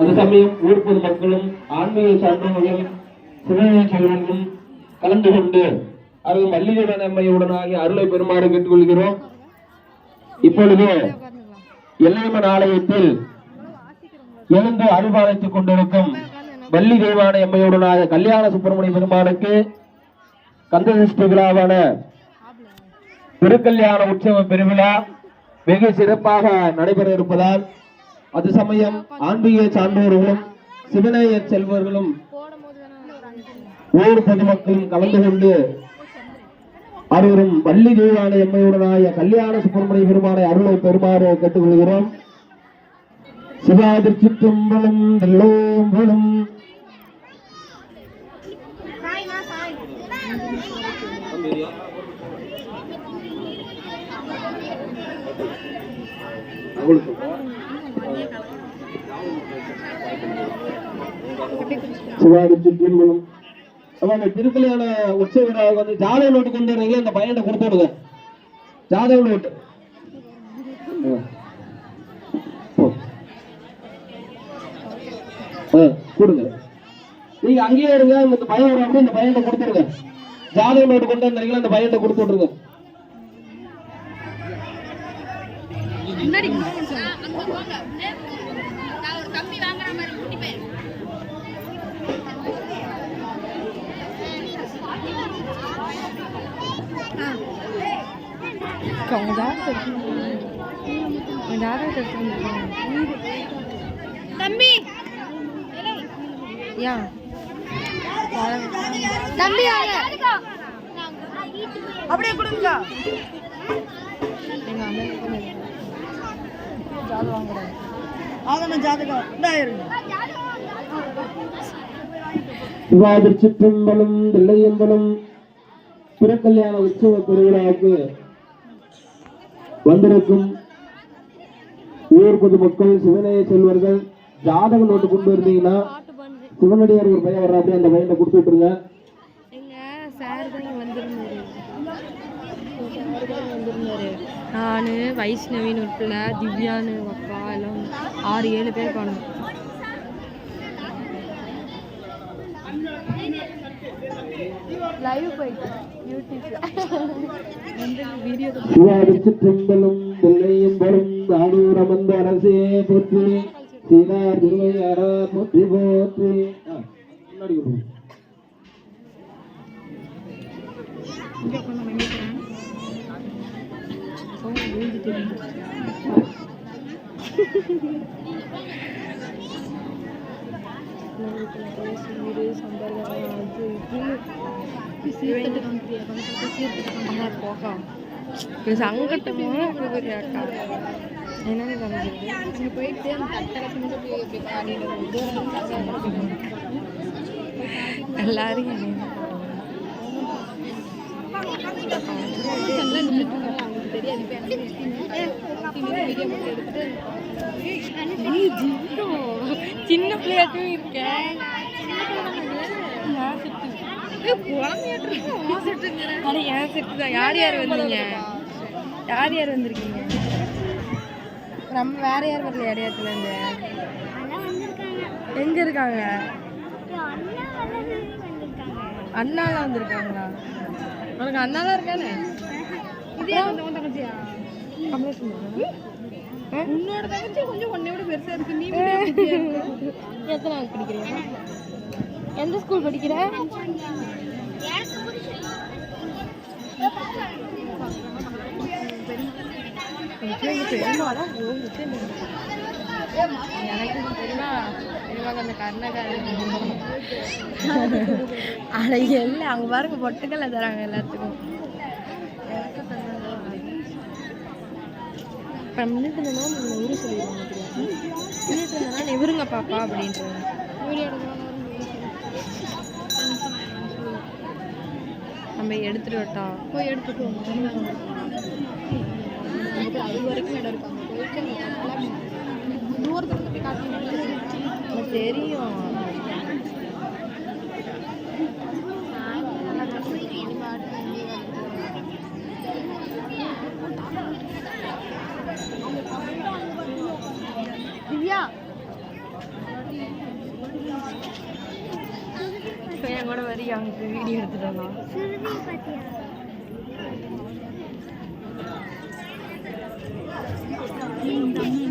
அது சமயம் ஊர் பொதுமக்களும் ஆன்மீக சான்றோர்களும் சிவனைய செல்வர்களும் கலந்து கொண்டு அருள் மல்லிகையுடன் அம்மையுடனாகிய அருளை பெருமாறு கேட்டுக்கொள்கிறோம். இப்பொழுது எல்லையம்மன் ஆலயத்தில் எழுந்து அருள்பாலித்துக் கொண்டிருக்கும் வள்ளி தெய்வான எம்மையுடனாக கல்யாண சுப்பிரமணிய பெருமானுக்கு கந்தசஷ்டி விழாவான திருக்கல்யாண உற்சவ பெருவிழா வெகு சிறப்பாக நடைபெற இருப்பதால் அது சமயம் ஆன்மீக சான்றோர்களும் சிவநேய செல்வர்களும் ஊர் பொதுமக்களும் கலந்து கொண்டு அருவரும் வள்ளி தெய்வான எம்மையுடனாய கல்யாண சுப்பிரமணிய பெருமானை அருளை பெறுமாறு கேட்டுக்கொள்கிறோம். சிவாதிர்ச்சி தும்பலும் எல்லோம்பலும் சிவாதி சிற்றம்பலம் அவங்க திருக்கல்யாண உற்சவ விழாவுக்கு வந்து ஜாதக நோட்டு கொண்டு வரீங்க அந்த பையன்கிட்ட கொடுத்து விடுங்க. ஜாதக நோட்டு. கொடுங்க. நீங்க அங்கேயே இருங்க. இந்த பையன் வராமல் இந்த பையன்கிட்ட கொடுத்துருங்க ஜாதக நோட்டு கொண்டு வந்தீங்களா? அந்த பையன்கிட்ட கொடுத்து விட்டுருங்க. அவங்க ஜாதகத்தை அவங்க ஜாதகத்தை எடுத்துட்டு தம்பி! யா. தம்பி அப்படியே கொடுங்க. எங்க அண்ணன் ஜாதகம் வாங்குறாங்க ஆகணும் ஜாதகம். இந்தாயிருங்க சிவாதி சிற்றம்பலம் தில்லையம்பலம் திருக்கல்யாண உற்சவ பெருவிழாவுக்கு வந்திருக்கும் ஊர் பொதுமக்கள் சிவனைய செல்வர்கள் ஜாதக நோட்டு கொண்டு இருந்தீங்கன்னா சிவனடியார் ஒரு பையன் வர்றாரு அந்த பையனை கொடுத்து விட்டுருங்க. எங்க சார் நான் வைஷ்ணவின்னு ஒரு பிள்ளை திவ்யான்னு அப்பா அக்கா எல்லாம் ஆறு ஏழு பேர் காணும் லைவ் போயிட்டு யூடியூப்ல வந்து வீடியோ சிவாதி சிற்றம்பலம் தில்லையம்பலம் ஆடூர் அமர்ந்த அரசே போற்றி வீட்டில் திருவையாரா போற்றி போற்றி ஆ, முன்னாடி கொடுங்க. அக்கா என்னன்னு போயிட்டு அந்த தட்டலை செஞ்சு இப்படி எல்லாரும் சின்ன பிள்ளையாட்டும் இருக்கேன். அட என் செட்டு தான் யார் யார் வந்தீங்க? யார் யார் வந்திருக்கீங்க? நம்ம வேற யார் வரல இடையத்துல இருந்து? எங்க இருக்காங்க? அண்ணாலாம் வந்திருக்காங்களா? உனக்கு அண்ணாலாம் இருக்கானே? உன்னோட தங்கச்சி கொஞ்சம் உன்னை விட பெருசா இருக்கு. நீ எத்தனாவது படிக்கிறீங்க எந்த ஸ்கூல் படிக்கிற? எனக்கு பெருமா அந்த கர்ணகாரன் அட இல்லை அங்கே பாருங்க பொட்டுக்கல்ல தராங்க எல்லாத்துக்கும். இப்போ ஊரு சொல்லிடுவாங்க நிவருங்க பாப்பா அப்படின்றாங்க. நம்ம எடுத்துட்டு வட்டா போய் எடுத்துட்டு. அது வரைக்கும் இடம் இருக்காங்க. தூரத்துல போய் தெரியும். திவ்யா. என் கூட வரி அவங்க வீடியோ எடுத்துட்டோம் இந்த அம்மா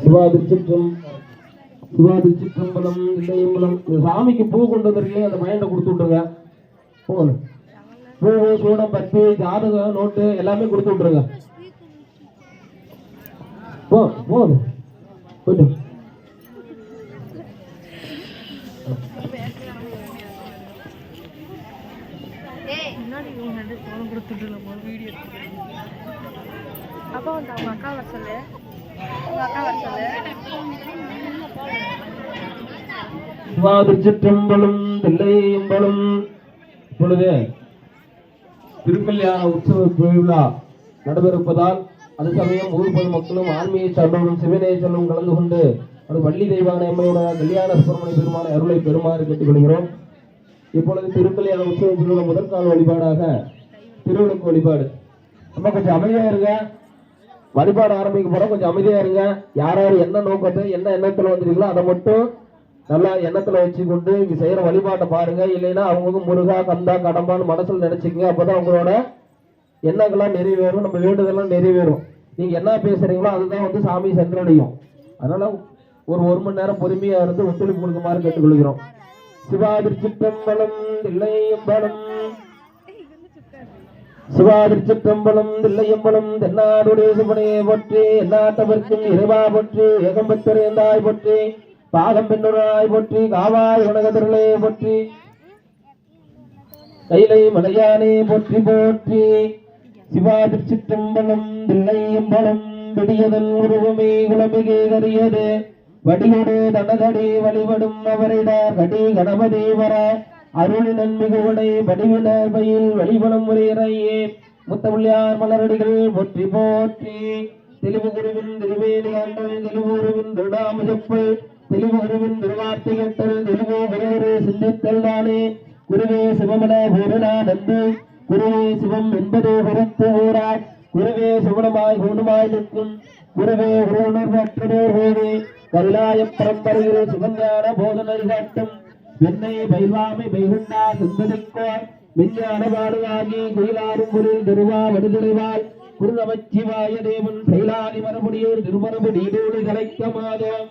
சிவாதிச்சிற்றம் சிவாதிச்சிற்றம்பலம் இல்லையம்பலம் இந்த சாமிக்கு பூ கொண்டு வந்திருக்கீங்க அந்த பையன்கிட்ட கொடுத்து விட்ருங்க போகணும் பூவு சூடம் பத்தி ஜாதகம் நோட்டு எல்லாமே கொடுத்து விட்ருங்க போ போதும் போயிட்டு. கொடுத்துட்டு போன வீடியோ அப்பா வந்து அவங்க அக்கா வர சொல்லு உங்க அக்கா வர சொல்லு சிவாதிச்சிற்றம்பலம் தில்லையம்பலம். இப்பொழுது திருக்கல்யாண உற்சவ திருவிழா நடைபெறுப்பதால் அது சமயம் ஊர் பொதுமக்களும் ஆன்மீக சார்ந்தவரும் சிவநேய செல்வம் கலந்து கொண்டு அது வள்ளி தெய்வான அம்மையோட கல்யாண சுப்பிரமணிய பெருமான அருளை பெறுமாறு கேட்டுக்கொள்கிறோம். இப்பொழுது திருக்கல்யாண உற்சவ திருவிழா முதற்கால வழிபாடாக திருவிழுக்கு வழிபாடு. நம்ம கொஞ்சம் அமைதியா இருங்க. வழிபாடு ஆரம்பிக்க போறோம். கொஞ்சம் அமைதியா இருங்க. யார் யார் என்ன நோக்கத்தை என்ன எண்ணத்துல வந்திருக்கீங்களோ அதை மட்டும் நல்லா எண்ணத்துல வச்சுக்கொண்டு இங்க செய்யற வழிபாட்டை பாருங்க. இல்லைன்னா அவங்களுக்கு முருகா கந்தா கடம்பான்னு மனசுல நினைச்சுக்கங்க. அப்பதான் உங்களோட எண்ணங்கள்லாம் நிறைவேறும். நம்ம வேண்டுதெல்லாம் நிறைவேறும். நீங்க என்ன பேசுறீங்களோ அதுதான் வந்து சாமி சென்றடையும். அதனால ஒரு ஒரு மணி நேரம் பொறுமையா இருந்து ஒத்துழைப்பு கொடுக்குமாறு கேட்டுக்கொள்கிறோம். சிவாதிர்ச்சிற்றம்பலம் தில்லையம்பலம் சிவாதிர்ச்சிற்றம்பலம் தில்லையம்பலம் தென்னாடுடைய சிவனையே போற்றி எல்லாட்டவர்க்கும் இறைவா போற்றி ஏகம்பத்துறையந்தாய் போற்றி பாகம் பெண்ணுராய் போற்றி காவாய் உலகத்திரளே போற்றி கைலை மலையானே போற்றி போற்றி சிவாதிர்ச்சிற்றம்பலம் தில்லையம்பலம் விடியதன் உருவமே குலமிகே கரியது வடியோடு தனதடி வழிபடும் அவரிடார் கடி கணபதி வர அருளினன் மிகுவனை வடிவினர் பயில் வழிபடும் முறையறையே. முத்தமிழ்யார் மலரடிகள் போற்றி போற்றி. தெளிவுகுருவின் திருவேலி ஆண்டல் தெளிவுருவின் திருடாமுஜப்பு தெளிவு திருவார்த்தை கட்டல் தெளிவு விரைவு சிந்தித்தல் தானே குருவே சிவமன பூரணானந்து குருவே சிவம் என்பது குறித்து ஊராய் குருவே சிவனமாய் குணமாய் நிற்கும். குருவே உருவனற்றதோர் போது கைலாய பரம்பரையில் சிவஞான போதனை காட்டும். என்னை பயில்வாமை பைகுண்டா சிந்தனைக்கோர் விஞ்ஞான பாடுவாகி குயிலாரும் குரில் திருவா வடுதிருவாள் குருநமச்சிவாய தேவன் கைலாதி மரமுடியூர் திருமரபு நீடோடு கலைக்க மாதம்.